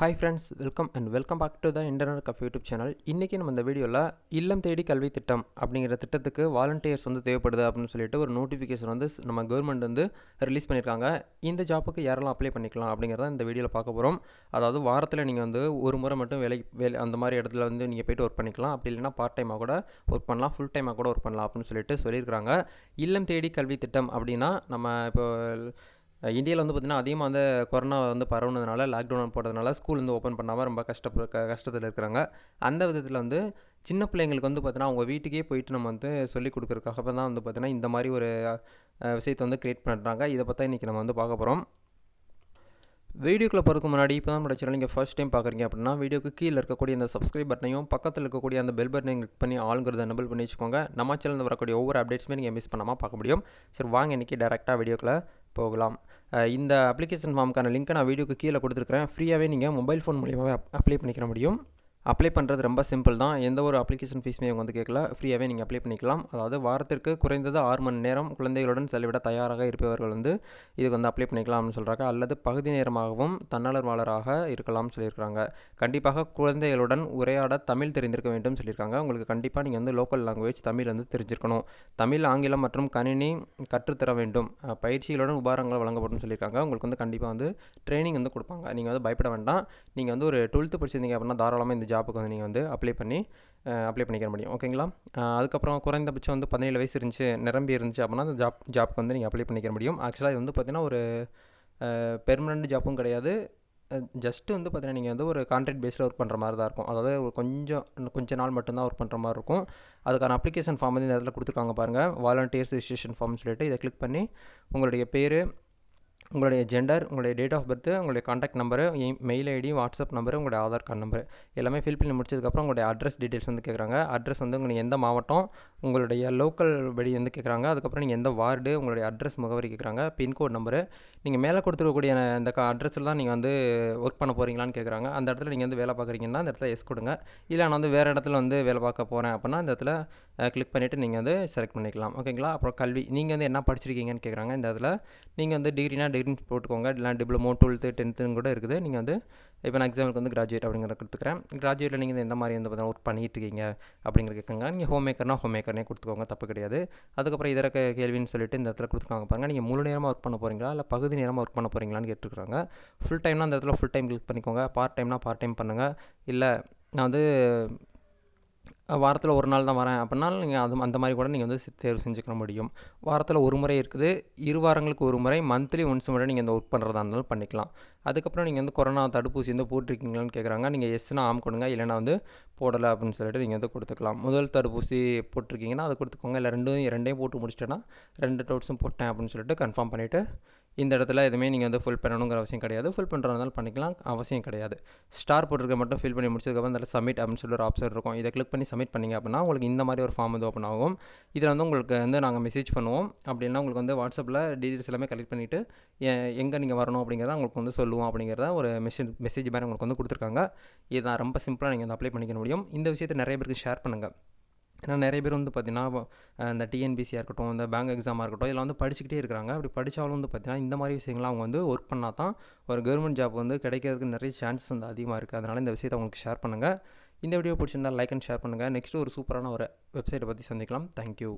Hi friends welcome and welcome back to the internet café YouTube channel இன்றைக்கி நம்ம இந்த வீடியோவில் இல்லம் தேடி கல்வி திட்டம் அப்படிங்கிற திட்டத்துக்கு வாலண்டியர்ஸ் வந்து தேவைப்படுது அப்படின்னு சொல்லிட்டு ஒரு நோட்டிஃபிகேஷன் வந்து நம்ம கவர்மெண்ட் வந்து ரிலீஸ் பண்ணியிருக்காங்க இந்த ஜாப்புக்கு யாரெல்லாம் அப்ளை பண்ணிக்கலாம் அப்படிங்கிறத இந்த வீடியோவில் பார்க்க போகிறோம் அதாவது வாரத்தில் நீங்கள் வந்து ஒரு முறை மட்டும் வேலை வேலை அந்த மாதிரி இடத்துல வந்து நீங்கள் போயிட்டு ஒர்க் பண்ணிக்கலாம். அப்படி இல்லைன்னா பார்ட் டைமாக கூட ஒர்க் பண்ணலாம். ஃபுல் டைமாக கூட ஒர்க் பண்ணலாம் அப்படின்னு சொல்லிட்டு சொல்லியிருக்காங்க. இல்லம் தேடி கல்வி திட்டம் அப்படின்னா நம்ம இப்போ இந்தியாவில் வந்து பார்த்திங்கன்னா அதிகமாக வந்து கொரோனா வந்து பரவுனதுனால லாக்டவுன் போட்டதுனால ஸ்கூல் வந்து ஓப்பன் பண்ணாமல் ரொம்ப கஷ்டப்ப க கஷ்டத்தில் இருக்கிறாங்க. அந்த விதத்தில் வந்து சின்ன பிள்ளைங்களுக்கு வந்து பார்த்தீங்கன்னா அவங்க வீட்டுக்கே போயிட்டு நம்ம வந்து சொல்லிக் கொடுக்குறதுக்காக தான் வந்து பார்த்திங்கன்னா இந்த மாதிரி ஒரு விஷயத்தை வந்து க்ரியேட் பண்ணுறாங்க இதை பற்றி இன்றைக்கி நம்ம வந்து பார்க்க போகிறோம் வீடியோக்குள்ளே போகிறதுக்கு முன்னாடி இப்போ தான் சேனல் நீங்கள் ஃபர்ஸ்ட் டைம் பார்க்குறீங்க அப்படின்னா வீடியோக்கு கீழே இருக்கக்கூடிய அந்த சப்ஸ்கிரைப் பட்டனையும் பக்கத்தில் இருக்கக்கூடிய அந்த பெல் பட்டனையும் கிளிக் பண்ணி ஆளுங்கிறத எனபிள் பண்ணி வச்சுக்கோங்க. நம்ம சேனலில் வரக்கூடிய ஒவ்வொரு அப்டேட்ஸுமே நீங்கள் மிஸ் பண்ணாமல் பார்க்க முடியும். சரி வாங்க இன்றைக்கி டேரெக்டாக வீடியோக்குள்ளே போகலாம். இந்த அப்ளிகேஷன் ஃபார்முக்கான லிங்க்கை நான் வீடியோக்கு கீழே கொடுத்துருக்குறேன். ஃப்ரீயாகவே நீங்கள் மொபைல் ஃபோன் மூலியமாகவே அப்ளை பண்ணிக்கிற முடியும். அப்ளை பண்ணுறது ரொம்ப சிம்பிள் தான். எந்த ஒரு அப்ளிகேஷன் ஃபீஸுமே அவங்க வந்து கேட்கல. ஃப்ரீயாகவே நீங்கள் அப்ளை பண்ணிக்கலாம். அதாவது வாரத்திற்கு குறைந்தது ஆறு மணி நேரம் குழந்தைகளுடன் செலவிட தயாராக இருப்பவர்கள் வந்து இதுக்கு வந்து அப்ளை பண்ணிக்கலாம்னு சொல்கிறாங்க அல்லது பகுதி நேரமாகவும் தன்னாளர்வாளராக இருக்கலாம்னு சொல்லியிருக்காங்க கண்டிப்பாக குழந்தைகளுடன் உரையாட தமிழ் தெரிந்திருக்க வேண்டும் சொல்லியிருக்காங்க. உங்களுக்கு கண்டிப்பாக நீங்கள் வந்து லோக்கல் லாங்குவேஜ் தமிழ் வந்து தெரிஞ்சிருக்கணும். தமிழ் ஆங்கிலம் மற்றும் கணினி கற்றுத்தர வேண்டும். பயிற்சிகளுடன் உபாரங்கள் வழங்கப்படும் சொல்லியிருக்காங்க. உங்களுக்கு வந்து கண்டிப்பாக வந்து ட்ரைனிங் வந்து கொடுப்பாங்க. நீங்கள் வந்து பயப்பட வேண்டாம். நீங்கள் வந்து ஒரு டுவெல்த்து படிச்சிருந்தீங்க அப்படின்னா தாராளமாக இந்த ஜாப் ஜாப்புக்கு வந்து நீங்கள் வந்து அப்ளை பண்ணி அப்ளை பண்ணிக்கிற முடியும். ஓகேங்களா அதுக்கப்புறம் குறைந்தபட்சம் வந்து பதினேழு வயசு இருந்துச்சு நிரம்பி இருந்துச்சு அப்படின்னா அந்த ஜாப் ஜாப்க்கு வந்து நீங்கள் அப்ளை பண்ணிக்கிற முடியும். ஆக்சுவலாக இது வந்து பார்த்தீங்கன்னா ஒரு பெர்மனண்ட் ஜாப்பும் கிடையாது. ஜஸ்ட்டு வந்து பார்த்தீங்கன்னா நீங்கள் வந்து ஒரு கான்ட்ராக்ட் பேஸில் ஒர்க் பண்ணுற மாதிரி தான் இருக்கும். அதாவது கொஞ்சம் கொஞ்சம் இன்னும் நாள் மட்டும்தான் ஒர்க் பண்ணுற மாதிரி இருக்கும். அதுக்கான அப்ளிகேஷன் ஃபார்ம் வந்து இந்த இடத்துல கொடுத்துருக்காங்க பாருங்கள் வாலண்டியர்ஸ் ரிஜிஸ்ட்ரேஷன் ஃபார்ம்னு சொல்லிட்டு இதை கிளிக் பண்ணி உங்களுடைய பேர் உங்களுடைய ஜெண்டர் உங்களுடைய டேட் ஆஃப் பர்த் உங்களுடைய contact number mail ID WhatsApp number உங்களுடைய ஆதார் கார்டு நம்பர் எல்லாமே ஃபில் பண்ணி முடிச்சதுக்கப்புறம் உங்களுடைய அட்ரஸ் டீட்டெயில்ஸ் வந்து கேட்குறாங்க அட்ரஸ் வந்து உங்களுக்கு எந்த மாவட்டம் உங்களுடைய லோக்கல் படி வந்து கேட்குறாங்க அதுக்கப்புறம் நீங்கள் எந்த வார்டு உங்களுடைய அட்ரஸ் முகவரி கேட்குறாங்க பின்கோட் நம்பரு நீங்கள் மேலே கொடுத்துருக்கக்கூடிய அந்த அட்ரஸில் தான் நீங்கள் வந்து ஒர்க் பண்ண போகிறீங்களான்னு கேட்குறாங்க அந்த இடத்துல நீங்கள் வந்து வேலை பார்க்குறீங்கன்னா அந்த இடத்துல எஸ் கொடுங்க. இல்லை நான் வந்து வேறு இடத்துல வந்து வேலை பார்க்க போகிறேன் அப்படின்னா அந்த இடத்துல கிளிக் பண்ணிவிட்டு நீங்கள் வந்து செலக்ட் பண்ணிக்கலாம். ஓகேங்களா அப்புறம் கல்வி நீங்கள் வந்து என்ன படிச்சிருக்கீங்கன்னு கேட்குறாங்க இந்த இடத்துல நீங்கள் வந்து டிகிரினா டிகிரின்னு போட்டுக்கோங்க. இல்லை டிப்ளமோ டுவெல்த்து டென்த்துன்னு கூட இருக்குது. நீங்கள் வந்து இப்போ நான் எக்ஸாம்பிளுக்கு வந்து கிராஜுவேட் அப்படிங்கிறத கொடுத்துக்கிறேன். கிராஜுவேட்டில் நீங்கள் எந்த மாதிரி வந்து ஒர்க் பண்ணிட்டு இருக்கீங்க அப்படிங்கிற கேட்குங்க நீங்கள் ஹோம் மேக்கர்னா ஹோம் மேக்கர்னே கொடுத்துக்கோங்க. தப்பு கிடையாது. அதுக்கப்புறம் இதர கேள்வின்னு சொல்லிட்டு இந்த இடத்துல கொடுத்துருக்காங்க பாருங்கள் நீங்கள் முழு நேரமாக ஒர்க் பண்ண போகிறீங்களா இல்லை பகுதி நேரமாக ஒர்க் பண்ண போகிறீங்களான்னு கேட்டுருக்காங்க ஃபுல் டைம்னா அந்த இடத்துல ஃபுல் டைம் கிளிக் பண்ணிக்கோங்க. பார்ட் டைம்னா பார்ட் டைம் பண்ணுங்கள் இல்லை நான் வந்து வாரத்தில் ஒரு நாள் தான் வரேன் அப்படின்னா நீங்கள் அது அந்த மாதிரி கூட நீங்கள் வந்து தேர்வு செஞ்சுக்க முடியும். வாரத்தில் ஒரு முறை இருக்குது. இரு வாரங்களுக்கு ஒரு முறை மந்த்லி ஒன்ஸ் முறை நீங்கள் இந்த ஒர்க் பண்ணுறதா இருந்தாலும் பண்ணிக்கலாம். அதுக்கப்புறம் நீங்கள் வந்து கொரோனா தடுப்பூசி வந்து போட்டிருக்கீங்களான்னு கேட்குறாங்க நீங்கள் எஸ்னா ஆம் கொடுங்க. இல்லைனா வந்து போடலை அப்படின்னு சொல்லிட்டு நீங்கள் வந்து கொடுத்துக்கலாம். முதல் தடுப்பூசி போட்டிருக்கீங்கன்னா அதை கொடுத்துக்கோங்க. இல்லை ரெண்டும் ரெண்டையும் போட்டு முடிச்சிட்டேன்னா ரெண்டு டோட்ஸும் போட்டேன் அப்படின்னு சொல்லிட்டு கன்ஃபார்ம் பண்ணிவிட்டு இந்த இடத்துல எதுவுமே நீங்கள் வந்து ஃபுல் பண்ணணுங்கிற அவசியம் கிடையாது. ஃபுல் பண்ணுறதுனால பண்ணிக்கலாம். அவசியம் கிடையாது. ஸ்டார் போட்டிருக்க மட்டும் ஃபில் பண்ணி முடிச்சதுக்கப்புறம் அதில் சப்மிட் அப்படின்னு சொல்லி ஒரு ஆப்ஷன் இருக்கும். இதை கிளிக் பண்ணி சப்மிட் பண்ணிங்க அப்படின்னா உங்களுக்கு இந்த மாதிரி ஒரு ஃபார்ம் வந்து ஓப்பன் ஆகும். இதில் வந்து உங்களுக்கு வந்து நாங்கள் மெசேஜ் பண்ணுவோம். அப்படின்னா உங்களுக்கு வந்து வாட்ஸ்அப்பில் டீட்டெயில்ஸ் எல்லாமே கலெக்ட் பண்ணிவிட்டு எங்கே நீங்கள் வரணும் அப்படிங்கிறத உங்களுக்கு வந்து சொல்லுவோம் அப்படிங்கிறத ஒரு மெசேஜ் மெசேஜ் மாதிரி உங்களுக்கு வந்து கொடுத்துருக்காங்க. இதுதான் ரொம்ப சிம்பிளாக நீங்கள் வந்து அப்ளை பண்ணிக்க முடியும். இந்த விஷயத்தை நிறைய பேருக்கு ஷேர் பண்ணுங்கள் ஏன்னா நிறைய பேர் வந்து பார்த்தீங்கன்னா இந்த டிஎன்பிசியாக இருக்கட்டும் இந்த பேங்க் எக்ஸாமாக இருக்கட்டும் இதெல்லாம் வந்து படிச்சுக்கிட்டே இருக்கிறாங்க. அப்படி படித்தாலும் வந்து பார்த்தீங்கன்னா இந்த மாதிரி விஷயங்கள்லாம் அவங்க வந்து ஒர்க் பண்ணால் தான் ஒரு கவர்மெண்ட் ஜாப் வந்து கிடைக்கிறதுக்கு நிறைய சான்சஸ் வந்து அதிகமாக இருக்குது அதனால் இந்த விஷயத்தை உங்களுக்கு ஷேர் பண்ணுங்கள் இந்த வீடியோ பிடிச்சிருந்தா லைக் அண்ட் ஷேர் பண்ணுங்கள் நெக்ஸ்ட்டு ஒரு சூப்பரான ஒரு வெப்சைட்டை பற்றி சந்திக்கலாம். தேங்க்யூ